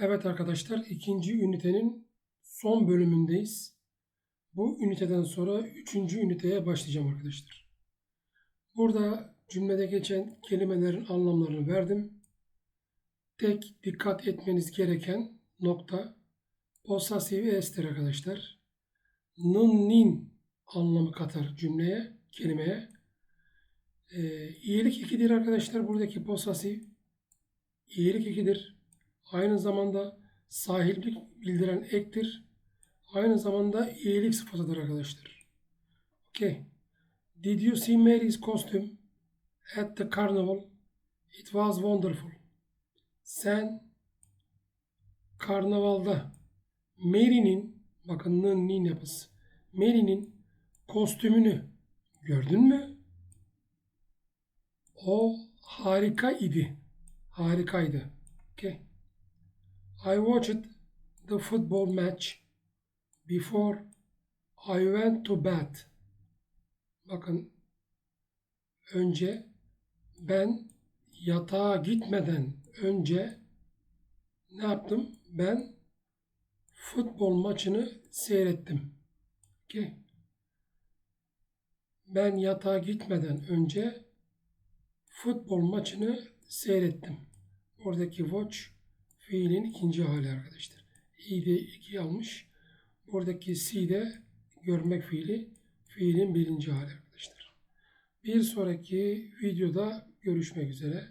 Evet arkadaşlar ikinci ünitenin son bölümündeyiz. Bu üniteden sonra üçüncü üniteye başlayacağım arkadaşlar. Burada cümlede geçen kelimelerin anlamlarını verdim. Tek dikkat etmeniz gereken nokta possessive es'tir arkadaşlar. Nın nin anlamı katar cümleye, kelimeye. Ee, iyilik ikidir arkadaşlar buradaki possessive. İyilik ikidir. Aynı zamanda sahiplik bildiren ektir. Aynı zamanda iyilik sıfatıdır arkadaşlar. Okay. Did you see Mary's costume at the carnival? It was wonderful. Sen karnavalda Mary'nin bakın nın yapısı. Mary'nin kostümünü gördün mü? O harika idi. Harikaydı. Okay. I watched the football match before I went to bed. Bakın önce ben yatağa gitmeden önce ne yaptım? Ben futbol maçını seyrettim. Okay. Ben yatağa gitmeden önce futbol maçını seyrettim. Oradaki watch fiilin ikinci hali arkadaşlar. İ de iki almış. Buradaki C de görmek fiili fiilin birinci hali arkadaşlar. Bir sonraki videoda görüşmek üzere.